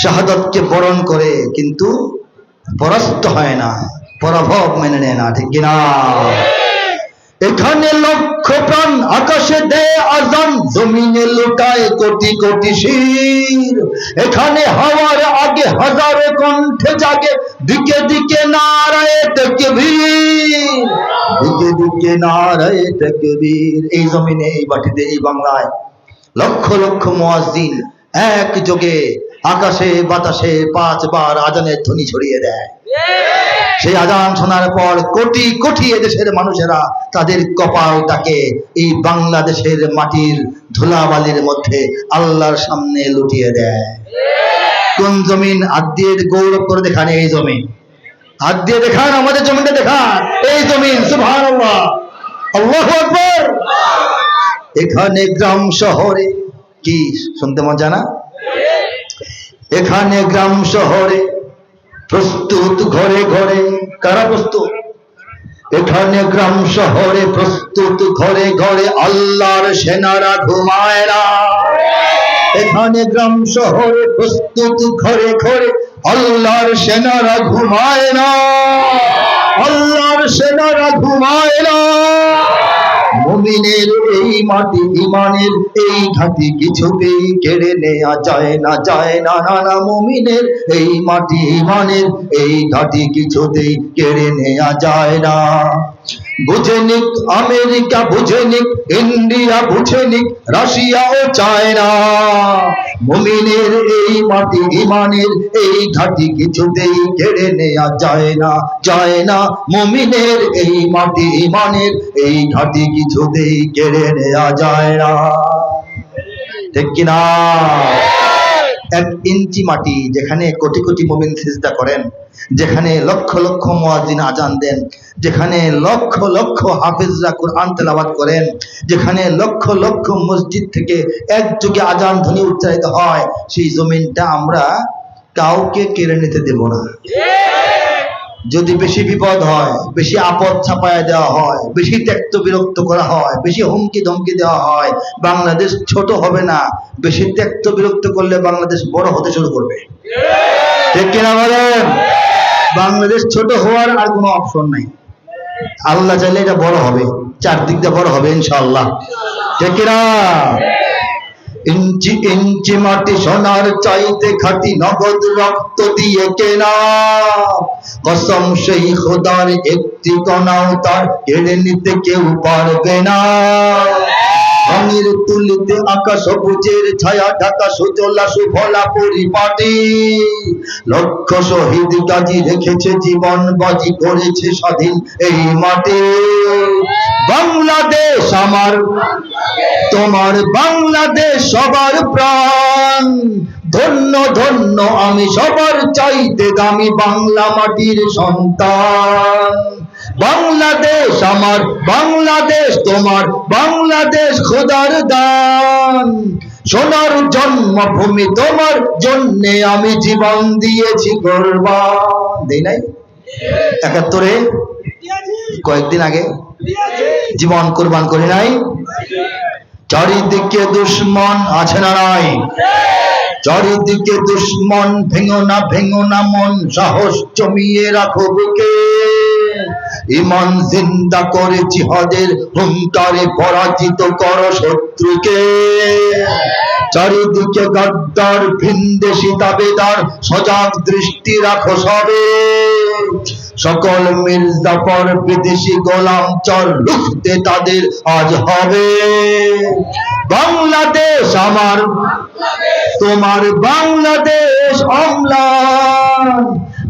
শাহাদতকে বরণ করে, কিন্তু পরাস্ত হয় না, পরাভব মেনে নেয় না, ঠিক কিনা? এখানে লক্ষ প্রাণ আকাশে দেয় আজান, জমিনে লুটায় কোটি কোটি শির। এখানে হাওয়ার আগে হাজারো কণ্ঠে জাগে, দিকে দিকে নারায় তকবীর। দিকে দিকে নারায় তকবীর, এই জমিনে, এই বাটিতে এই বাংলায় লক্ষ লক্ষ মুয়াজ্জিন এক যোগে আকাশে, বাতাসে পাঁচবার আজানের ধ্বনি ছড়িয়ে দেয়। সেই আজান শোনার পর কোটি কোটি এদেশের মানুষেরা তাদের কপালটাকে এই বাংলাদেশের মাটির ধুলাবালির মধ্যে আল্লাহর সামনে লুটিয়ে দেয়। কোন জমিন? আদ্যের গৌরব করে দেখান এই জমিন। হাত দেখান, আমাদের জমিনটা দেখান। এই জমিন সুভান আল্লাহ এখানে গ্রাম শহরে কি? শুনতে মজা না? এখানে গ্রাম শহরে, প্রস্তুত ঘরে ঘরে, কারা প্রস্তুত? এখানে গ্রাম শহরে প্রস্তুত ঘরে ঘরে আল্লাহর সেনারা ঘুমায়রা এখানে গ্রাম শহরে প্রস্তুত ঘরে ঘরে আল্লাহর সেনারা ঘুমায় না। মুমিনের এই মাটি ইমানের, এই ঘাটি কিছুতেই কেড়ে নেয়া যায় না যায় না। নানা মমিনের এই মাটি ইমানের, এই ঘাটি কিছুতেই কেড়ে নেয়া যায় না। বুঝে নিক আমেরিকা, বুঝে নিক ইন্ডিয়া, বুঝে নিক রাশিয়াও চায় না। মুমিনের এই মাটি ইমানের এই ঘাটি কিছুতেই কেড়ে নেয়া যায় না যায় না। মমিনের এই মাটি ইমানের এই ঘাটি কিছুতেই কেড়ে নেয়া যায় না। ঠিক কিনা? এক ইঞ্চি মাটি যেখানে কোটি কোটি মোমিন সিজদা করেন, যেখানে লক্ষ লক্ষ মুয়াজ্জিন আজান দেন, যেখানে লক্ষ লক্ষ হাফিজরা কোরআন তেলাওয়াত করেন, যেখানে লক্ষ লক্ষ মসজিদ থেকে একযোগে আজান ধ্বনি উচ্চারিত হয়, সেই জমিনটা আমরা কাউকে কেড়ে নিতে দেব না। যদি বেশি বিপদ হয়, বেশি আপদ ছাপায়া দেওয়া হয়, বেশি ত্যক্ত বিরক্ত করা হয়, বেশি হুমকি ধমকি দেওয়া হয়, বাংলাদেশ ছোট হবে না। বেশি ত্যক্ত বিরক্ত করলে বাংলাদেশ বড় হতে শুরু করবে। বাংলাদেশ ছোট হওয়ার আর কোনো অপশন নাই। আল্লাহ চাইলে এটা বড় হবে, চারদিক দিয়ে বড় হবে ইনশাআল্লাহ। ঠিক ইঞ্চি ইঞ্চি মাটি সোনার চাইতে খাটি নগদ রক্ত দিয়ে কেনা। কসম সেই খোদার একটি কণাও তার কেড়ে নিতে কেউ পারবে না। তুলিতে আকাশ সবুজের ছায়া, ঢাকা সুজলা সুফলা পরিপাটি। লক্ষ শহীদ কাজী রেখেছে জীবন, বাজি করেছে স্বাধীন এই মাটি। বাংলাদেশ আমার। তোমার বাংলাদেশ সবার প্রাণ। ধন্য ধন্য, আমি সবার চাইতে দামি বাংলা মাটির সন্তান। বাংলাদেশ আমার, বাংলাদেশ তোমার, বাংলাদেশ খোদার দান। সোনার জন্মভূমি তোমার জন্যে আমি জীবন দিয়েছি কোরবান। দেই নাই? একাত্তরে? কয়েকদিন আগে? জীবন কোরবান করি নাই। চারিদিকে দুশ্মন আছে না নাই। চারিদিকে দুশ্মন ভেঙো না ভেঙো না, মন সাহস জমিয়ে রাখো বুকে। ইমান জিন্দা করে জিহাদের হুঙ্কারে পরাজিত কর শত্রুকে। চারিদিকে গদ্দার ভিনদেশি দাবেদার, সজাগ দৃষ্টি রাখো সবে। সকল মির্জাফর বিদেশি গোলাম চর লুকতে তাদের আজ হবে। বাংলাদেশ আমার, তোমার বাংলাদেশ অম্লান।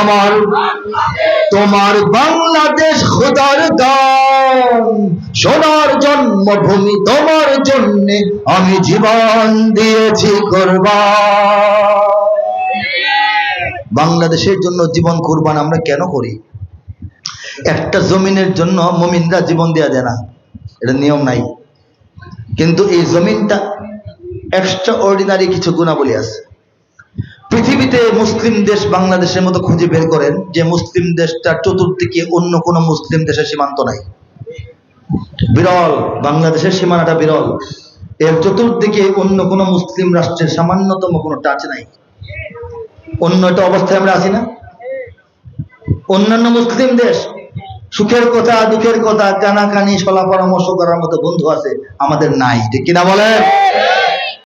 আমার তোমার বাংলাদেশ খোদার দান, সোনার জন্মভূমি তোমার জন্যে আমি জীবন দিয়েছি কোরবান। বাংলাদেশের জন্য জীবন কোরবান আমরা কেন করি? একটা জমিনের জন্য মমিনরা জীবন দেওয়া যায় না, এটা নিয়ম নাই। কিন্তু এই জমিনটা এক্সট্রা অর্ডিনারি কিছু গুণাবলী আছে। পৃথিবীতে মুসলিম দেশ বাংলাদেশের মতো খুঁজে বের করেন যে মুসলিম দেশটার চতুর্দিকে অন্য কোনো মুসলিম দেশের সীমান্ত নাই। বিরল, বাংলাদেশের সীমানাটা বিরল। এর চতুর্দিকে অন্য কোনো মুসলিম রাষ্ট্রের সামান্যতম কোনো টাচ নাই। অন্য একটা অবস্থায় আমরা আছি না? অন্যান্য মুসলিম দেশ, সুখের কথা, দুঃখের কথা, কানাকানি সলা পরামর্শ করার মতো বন্ধু আছে আমাদের নাই। ঠিক কিনা বলেন?